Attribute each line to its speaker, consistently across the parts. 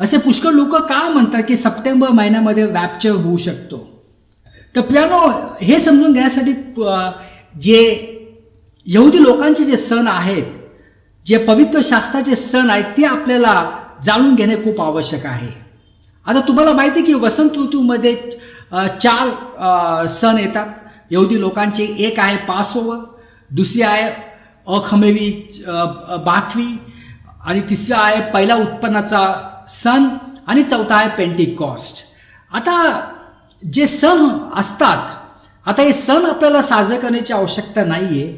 Speaker 1: असे पुष्कळ लोक का म्हणतात की सप्टेंबर महिन्यामध्ये वॅपचर होऊ शकतो? तर प्रियानो हे समजून घेण्यासाठी जे यहुदी लोकांचे जे सण आहेत जे पवित्र शास्त्राचे सण आहेत ते आपल्याला जाणून घेणे खूप आवश्यक आहे. आता तुम्हाला माहिती आहे की वसंत ऋतूमध्ये चार सण येतात. यहुदी लोकांचे एक आहे पासोवर दुसरी आहे अखमेवी बाथवी बाखवी आणि तिसरा आहे पहिला उत्पन्नाचा सण आणि चौथा आहे पेंटिकॉस्ट आता जे सण असतात आता हे सण आपल्याला साजरे करण्याची आवश्यकता नाही आहे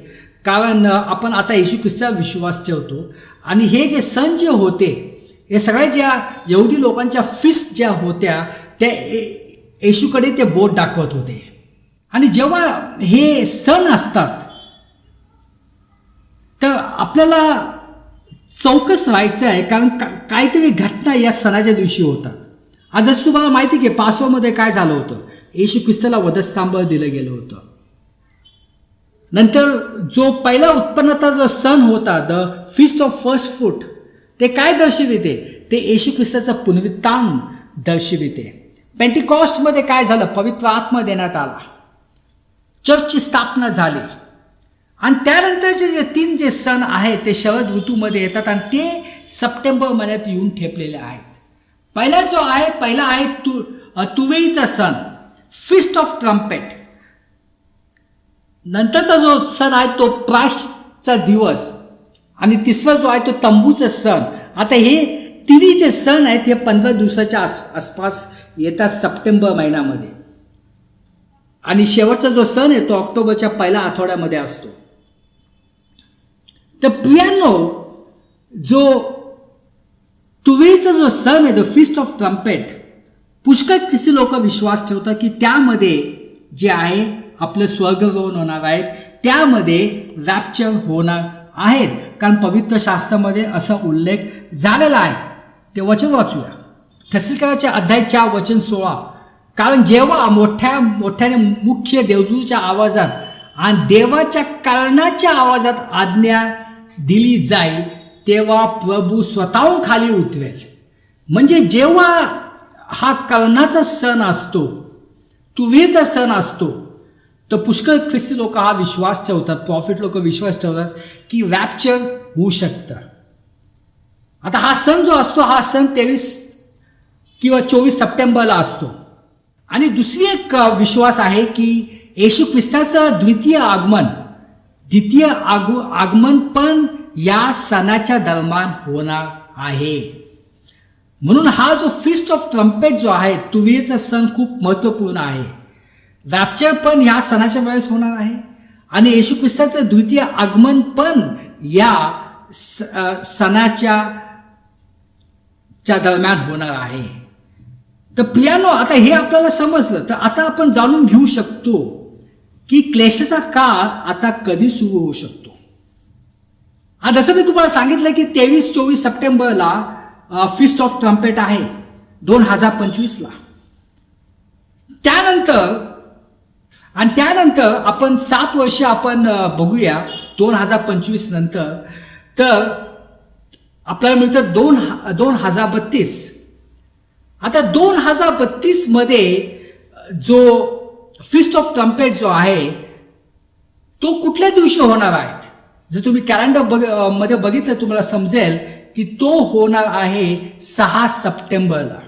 Speaker 1: कारण आपण आता येशू ख्रिस्तावर विश्वास ठेवतो आणि हे जे सण जे होते हे सगळ्या ज्या यहुदी लोकांच्या फिस्ट ज्या होत्या त्या येशूकडे ते बोट दाखवत होते. आणि जेव्हा हे सण असतात तर आपल्याला चौकस व्हायचं आहे कारण का काहीतरी घटना या सणाच्या दिवशी होतात. आज जसं तुम्हाला माहिती आहे की पासोमध्ये काय झालं होतं? येशू ख्रिस्ताला वधस्तंभ दिलं गेलं होतं. नंतर जो पहिला उत्पन्नाचा जो सण होता the feast of first fruit ते काय दर्शविते? ते येशू ख्रिस्ताचं पुनरुत्थान दर्शविते. पेंटिकॉस्टमध्ये काय झालं? पवित्र आत्मा देण्यात आला. चर्चची स्थापना झाली. आणि त्यानंतरचे जे तीन जे सण आहेत ते शरद ऋतूमध्ये येतात आणि ते सप्टेंबर महिन्यात येऊन ठेपलेले आहेत. पहिला जो आहे पहिला आहे तु तुवेईचा सण फिस्ट ऑफ ट्रम्पेट नंतरचा जो सण आहे तो प्राशचा दिवस. आणि तिसरा जो आहे तो तंबूचा सण. आता हे तिन्ही जे सण आहेत हे पंधरा दिवसाच्या आस आसपास येतात सप्टेंबर महिन्यामध्ये. आणि शेवटचा जो सण आहे तो ऑक्टोबरच्या पहिल्या आठवड्यामध्ये असतो. तर प्रियानो जो तुवेचा जो सण आहे द फिस्ट ऑफ ट्रम्पेट पुष्कळ किसी लोक विश्वास ठेवतात की त्यामध्ये जे आहे आपलं स्वर्गरोहण होणार आहेत त्यामध्ये रॅप्चर होणार आहेत. कारण पवित्र शास्त्रामध्ये असा उल्लेख झालेला आहे. ते वचन वाचूया. थसिकाच्या अध्यायच्या वचन सोळा. कारण जेव्हा मोठ्या मोठ्याने मुख्य देवदूच्या आवाजात आणि देवाच्या कारणाच्या आवाजात आज्ञा दिली जाईल तेव्हा प्रभू स्वतःहून खाली उतरेल. म्हणजे जेव्हा हा कर्णाचा सण असतो तुवेचा सण असतो तर पुष्कळ ख्रिस्ती लोक हा विश्वास ठेवतात प्रॉफिट लोक विश्वास ठेवतात की रॅप्चर होऊ शकतं. आता हा सण जो असतो हा सण तेवीस किंवा चोवीस सप्टेंबरला असतो. आणि दुसरी एक विश्वास आहे की येशू ख्रिस्ताचं द्वितीय आगमन द्वितीय आगु आगमन पण या सणाच्या दरम्यान होणार आहे. म्हणून हा जो फिस्ट ऑफ ट्रम्पेट जो आहे तुवेचा सण खूप महत्त्वपूर्ण आहे. रॅप्चर पण या सणाच्या वेळेस होणार आहे. आणि येशू ख्रिस्ताचं द्वितीय आगमन पण या स- सणाच्या च्या दरम्यान होणार आहे. तर प्रियानो आता हे आपल्याला समजलं तर आता आपण जाणून घेऊ शकतो की क्लेशाचा काळ आता कधी सुरू होऊ शकतो? आज जसं मी तुम्हाला सांगितलं की तेवीस चोवीस सप्टेंबरला फिस्ट ऑफ ट्रम्पेट आहे दोन हजार पंचवीसला. त्यानंतर आणि त्यानंतर आपण सात वर्ष आपण बघूया दोन हजार पंचवीस नंतर. तर आपल्याला मिळतं दोन दोन हजार बत्तीस. आता दोन हजार बत्तीसमध्ये जो फिस्ट ऑफ ट्रम्पेट जो आहे तो कुठल्या दिवशी होणार आहेत जर तुम्ही कॅलेंडर बघमध्ये बघितलं तुम्हाला समजेल की तो होणार आहे सहा सप्टेंबरला.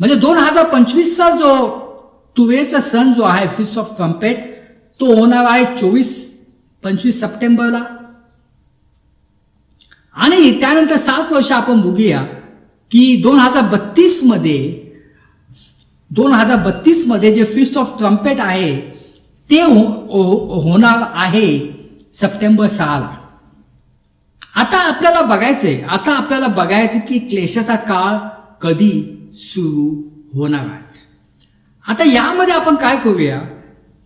Speaker 1: म्हणजे दोन हजार पंचवीसचा जो तुवेचा सण जो आहे फिस्ट ऑफ ट्रम्पेट तो होणार आहे चोवीस पंचवीस सप्टेंबरला. आणि त्यानंतर सात वर्ष आपण बघूया की दोन हजार बत्तीसमध्ये दोन हजार बत्तीसमध्ये जे फिस्ट ऑफ ट्रम्पेट आहे ते हो- हो- होणार आहे सप्टेंबर सहाला. आता आपल्याला बघायचंय आता आपल्याला बघायचं की क्लेशाचा काळ कधी सुरू होणार आहे. आता यामध्ये आपण काय करूया?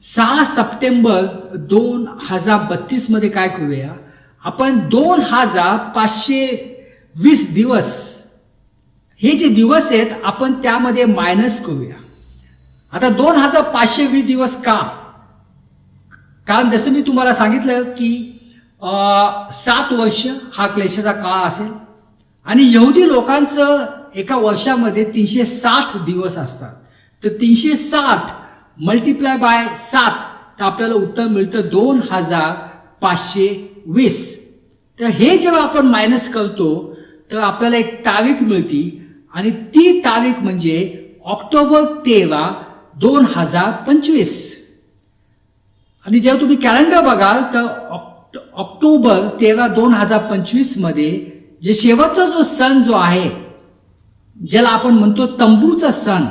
Speaker 1: सहा सप्टेंबर दोन हजार बत्तीसमध्ये काय करूया? आपण दोन हजार पाचशे वीस दिवस हे जे दिवस आहेत आपण त्यामध्ये मायनस करूया. आता दोन हजार पाचशे वीस दिवस का? कारण जसं मी तुम्हाला सांगितलं की सात वर्ष हा क्लेशाचा काळ असेल. आणि यहुदी लोकांचं एका वर्षामध्ये तीनशे साठ दिवस असतात. तर तीनशे साठ मल्टिप्लाय बाय सात तर आपल्याला उत्तर मिळतं दोन हजार पाचशे वीस. तर हे जेव्हा आपण मायनस करतो तर आपल्याला एक तारीख मिळती. आणि ती तारीख म्हणजे ऑक्टोबर तेरा दोन हजार पंचवीस. आणि जेव्हा तुम्ही कॅलेंडर बघाल तर ऑक्ट ऑक्टोबर तेरा दोन हजार पंचवीसमध्ये जे शेवटचा जो सण जो आहे ज्याला आपण म्हणतो तंबूचा सण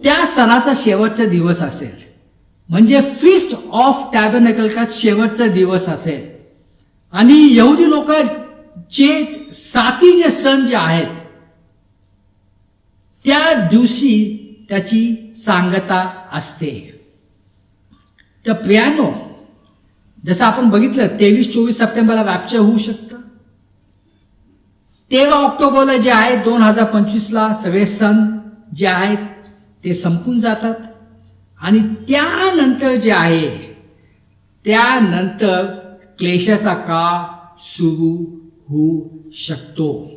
Speaker 1: त्या सणाचा शेवटचा दिवस असेल. म्हणजे फिस्ट ऑफ टॅबरनेकल का शेवटचा दिवस असेल. आणि यहुदी लोक जे साती जे सण जे आहेत त्या दिवशी त्याची सांगता असते. तर प्रियानो जसं आपण बघितलं तेवीस चोवीस सप्टेंबरला रॅप्चर होऊ शकतं. तेरा ऑक्टोबरला जे आहे दोन हजार पंचवीसला सगळे सण जे आहेत ते संपून जातात. आणि त्यानंतर जे आहे त्यानंतर क्लेशाचा काळ सुरू होऊ शकतो.